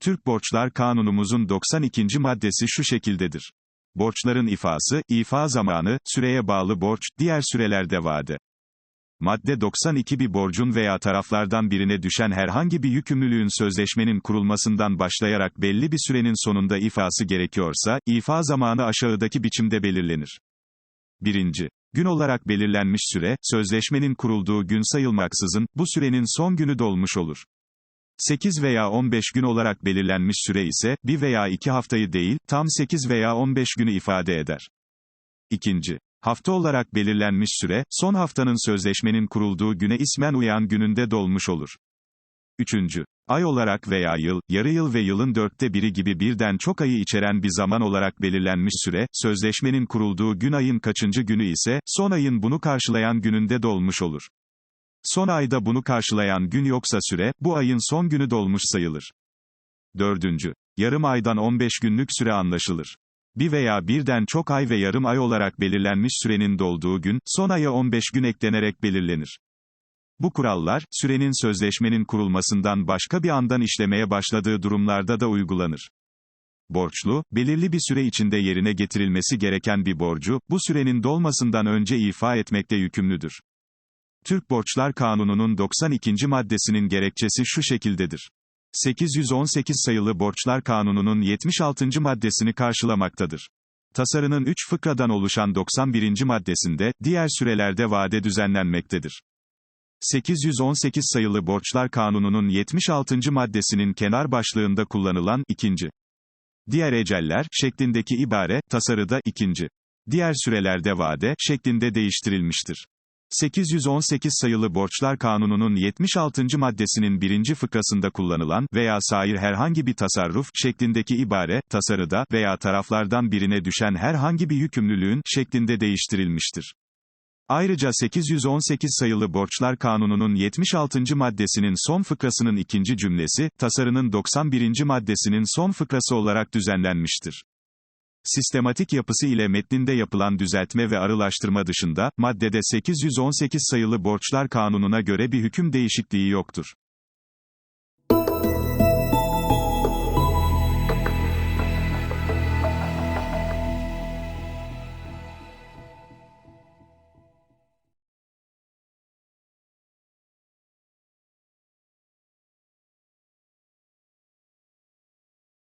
Türk Borçlar Kanunumuzun 92. maddesi şu şekildedir. Borçların ifası, ifa zamanı, süreye bağlı borç, diğer sürelerde vade. Madde 92 bir borcun veya taraflardan birine düşen herhangi bir yükümlülüğün sözleşmenin kurulmasından başlayarak belli bir sürenin sonunda ifası gerekiyorsa, ifa zamanı aşağıdaki biçimde belirlenir. 1. Gün olarak belirlenmiş süre, sözleşmenin kurulduğu gün sayılmaksızın, bu sürenin son günü dolmuş olur. 8 veya 15 gün olarak belirlenmiş süre ise, 1 veya 2 haftayı değil, tam 8 veya 15 günü ifade eder. 2. Hafta olarak belirlenmiş süre, son haftanın sözleşmenin kurulduğu güne ismen uyan gününde dolmuş olur. 3. Ay olarak veya yıl, yarı yıl ve yılın dörtte biri gibi birden çok ayı içeren bir zaman olarak belirlenmiş süre, sözleşmenin kurulduğu gün ayın kaçıncı günü ise, son ayın bunu karşılayan gününde dolmuş olur. Son ayda bunu karşılayan gün yoksa süre, bu ayın son günü dolmuş sayılır. 4. Yarım aydan 15 günlük süre anlaşılır. Bir veya birden çok ay ve yarım ay olarak belirlenmiş sürenin dolduğu gün, son aya 15 gün eklenerek belirlenir. Bu kurallar, sürenin sözleşmenin kurulmasından başka bir andan işlemeye başladığı durumlarda da uygulanır. Borçlu, belirli bir süre içinde yerine getirilmesi gereken bir borcu, bu sürenin dolmasından önce ifa etmekte yükümlüdür. Türk Borçlar Kanunu'nun 92. maddesinin gerekçesi şu şekildedir. 818 sayılı Borçlar Kanunu'nun 76. maddesini karşılamaktadır. Tasarının 3 fıkradan oluşan 91. maddesinde, diğer sürelerde vade düzenlenmektedir. 818 sayılı Borçlar Kanunu'nun 76. maddesinin kenar başlığında kullanılan, ikinci. Diğer eceller, şeklindeki ibare, tasarıda, ikinci. Diğer sürelerde vade, şeklinde değiştirilmiştir. 818 sayılı Borçlar Kanunu'nun 76. maddesinin birinci fıkrasında kullanılan veya sair herhangi bir tasarruf şeklindeki ibare, tasarıda veya taraflardan birine düşen herhangi bir yükümlülüğün şeklinde değiştirilmiştir. Ayrıca 818 sayılı Borçlar Kanunu'nun 76. maddesinin son fıkrasının ikinci cümlesi, tasarının 91. maddesinin son fıkrası olarak düzenlenmiştir. Sistematik yapısı ile metninde yapılan düzeltme ve arılaştırma dışında, maddede 818 sayılı Borçlar Kanunu'na göre bir hüküm değişikliği yoktur.